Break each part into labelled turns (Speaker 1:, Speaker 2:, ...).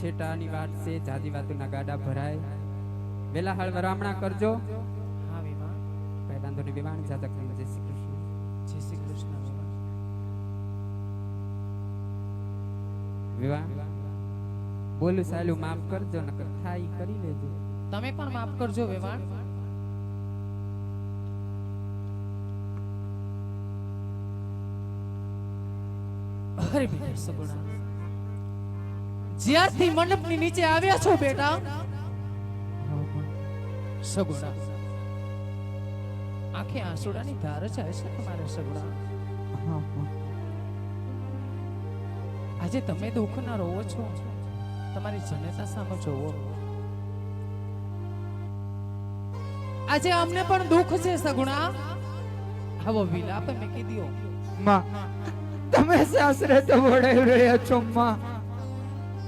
Speaker 1: છેટાની વાત છે જાજી વાતુના ગાડા ભરાય. વેલા હાલ વરામણા કરજો.
Speaker 2: હા વિમા
Speaker 1: પહેલાંદોની વિમાન જાતક જય શ્રી કૃષ્ણ.
Speaker 2: જય શ્રી કૃષ્ણ
Speaker 1: વિવાહ બોલું સાલું માફ કરજો નકર થાય કરી લેજો.
Speaker 2: તમે પણ માફ કરજો અરે બેટા સગુણા. જ્યારથી મંડપની નીચે આવ્યા છો બેટા, સગુણા, આંખે આંસુડાની ધાર જાય છે તમારે સગુણા. આજે તમે દુઃખના રોવો છો, તમારી જનતા સામે જોવો. આજે અમને પણ દુઃખ છે સગુણા. હવે વિલાપ મેં કીધો
Speaker 3: માં, તમે સાસરે તો વડાવી રહ્યા છો, માં.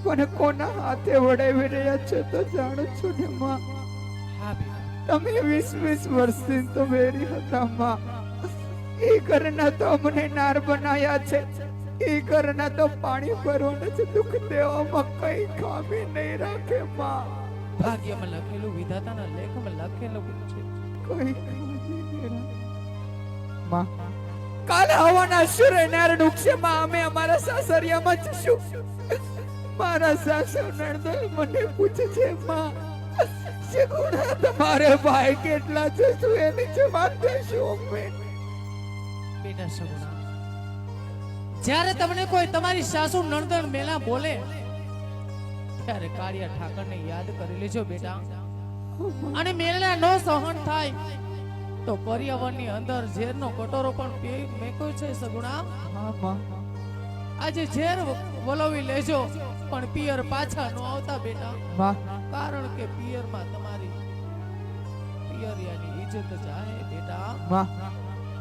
Speaker 3: પણ કોના હાથે વડાવી રહ્યા છે તો જાણો છો ને માં? તમે વીસ વીસ વર્ષથી તો મેરી હતા માં. એ ઘરના તો અમને નાર બનાયા છે. એ ઘરના તો પાણી ભરવાના છે દુઃખ દેવામાં કઈ ખામી નહીં રાખે માં.
Speaker 2: ભાગ્યમાં લખેલું વિધાતાના લેખમાં લખેલું છે.
Speaker 3: કઈ ખામી નહીં માં કાલે હવાના સુરે નાર ડૂબશે માં. અમે અમારા સાસરિયામાં જશું મારા સાસુ નણંદોઈ મને પૂછે છે માં શેગુણા તમારે ભાઈ કેટલા છે શું એની જવાબ દેશો અમે
Speaker 2: બેટા સગુણા જ્યારે તમને કોઈ તમારી સાસુ નણદણ મેલા બોલે ત્યારે કાળિયા ઠાકરને યાદ કરી લેજો બેટા. અને મેલા ન સહન થાય તો પર્યાવરણની અંદર ઝેરનો કટોરો પણ પી- મેક્યો છે સગુણા. આજે ઝેર વલોવી લેજો. પણ પિયર પાછા નો આવતા બેટા.
Speaker 3: માં
Speaker 2: કારણ કે પિયરમાં તમારી પિયરિયાની ઇજ્જત જાય બેટા.
Speaker 3: માં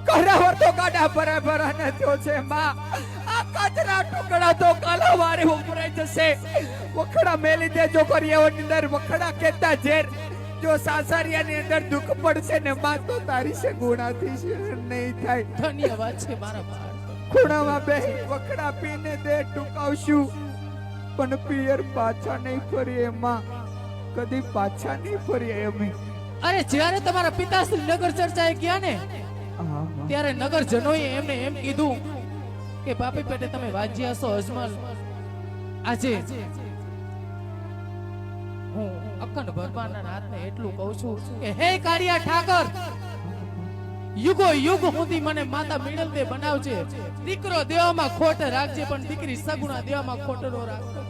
Speaker 3: કરાવર તો કાડા ભરા ભરા ને થયો છે માં. આ કાચના ટુકડા તો કાલાવારે ઉભરાઈ જશે વખડા મેલી દેજો પર્યાવરણની અંદર વખડા કેતા ઝેર. જો સાસરિયાની અંદર દુઃખ પડશે ને માં તો તારી છે ગુણાથી નહીં થાય.
Speaker 2: ધન્યવાદ છે મારા બાળ
Speaker 3: ખૂણામાં બે વખડા પીને દે ટુકાવશું. પણ પિયર પાછા નહીં ફરીએ માં કદી પાછા નહીં ફરીએ અમે.
Speaker 2: અરે જ્યારે તમારા પિતાશ્રી નગર ચર્ચાએ ગયા ને ત્યારે નગરજનોએ એમને એમ કીધું કે બાપી પેટે તમે વાજ્યા છો અજમલ આજે હું અખંડ ભગવાનના નાથને એટલું કહું છું કે હે કાળિયા ઠાકર યુગો યુગ સુધી મને માતા મિળલ દે બનાવજે. દીકરો દેવામાં ખોટ રાખજે, પણ દીકરી સગુણા દેવામાં ખોટ નો રાખજે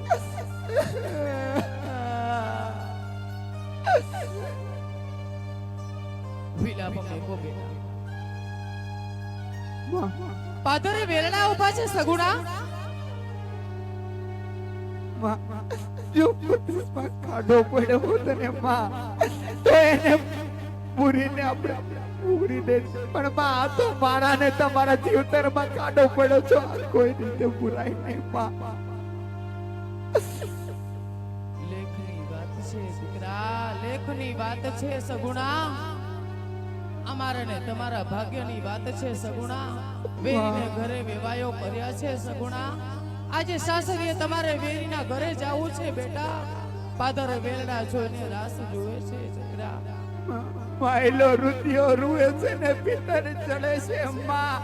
Speaker 2: પાદરે વેરડા ઊભા છે સગુણા?
Speaker 3: જો પુત્રમાં ખાડો પડ્યો તને માં, તો એને પૂરીને આપણે પૂરી દે પણ માં આ તો મારાને તમારા જીવતરમાં કાઢો પડ્યો છો. કોઈ રીતે પુરાય નહીં માં
Speaker 2: લેખની વાત છે દીકરા. લેખની વાત છે સગુણા. અમારે ને તમારા ભાગ્યની વાત છે સગુણા. વેરીને ઘરે વેવાયો કર્યા છે સગુણા. આજે સાસરીએ તમારે વેરીના ઘરે જાવું છે બેટા. પાદર વેલડા જોઈને રાસ જોવે છે દીકરા.
Speaker 3: માયલો રૂપિયો રૂએ છે ને પિતર ચડે છે માં.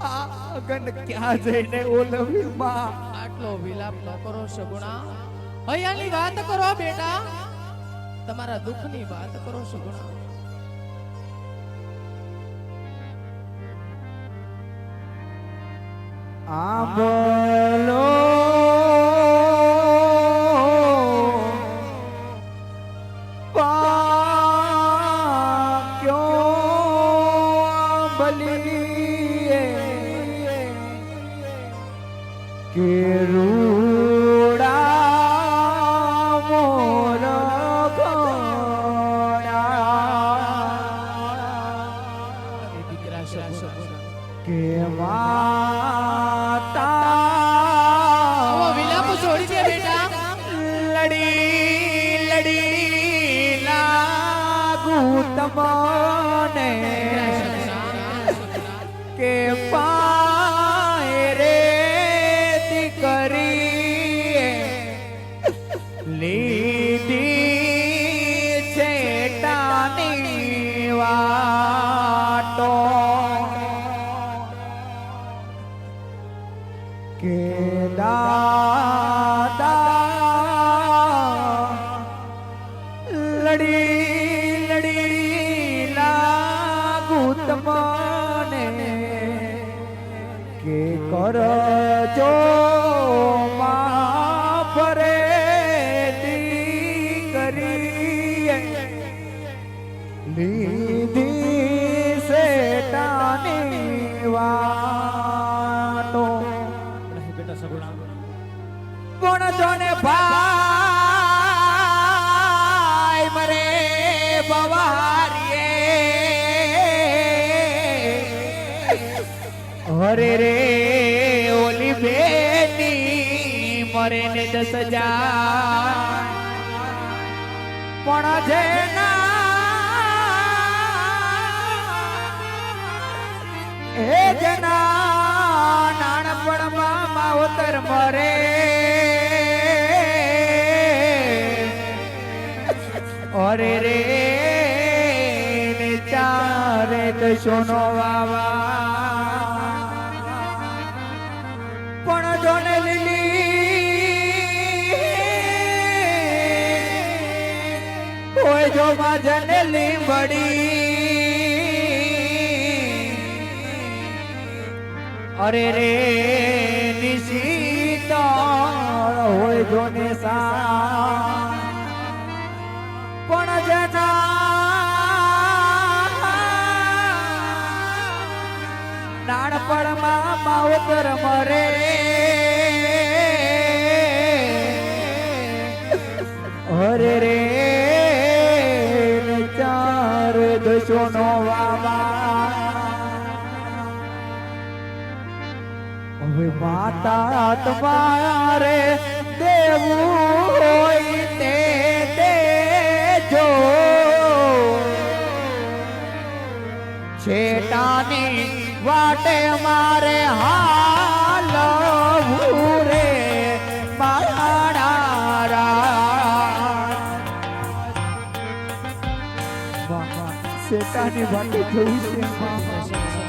Speaker 3: આ અગન ક્યાં જઈને ઓલવી માં?
Speaker 2: આટલો વિલાપ ન કરો સગુણા. હૈયાની વાત કરો બેટા. તમારા દુઃખની વાત કરો સગુણા.
Speaker 3: આંબલો બલીએ કે રૂડા મોર કે માતા
Speaker 2: વિલાપ છોડી દે બેટા.
Speaker 3: લડી લડી લાગુ તમને કે પાય રે દીકરી લીધી છે વાટો. કે કરજો ફરે રે દીકરીએ. લીધી શેટાની વાતો. પણ જોને ભાઈ મરે બવારીએ હરે રે મરે ને દસ હજાર પણ જેના હે જના નાનપણમાં માવતર મરે. અરે રે ચારે દશો નો વાવા. હોય જો માજને લીંબડી. અરે રે નિશીત હોય જોને સા પણ જના નાનપણમાં માવતર મરે માતા તમારે દેવું હોય તે દેજો છેટાની વાટે મારે હાલવું રે મારા શેટાની વાટે જવું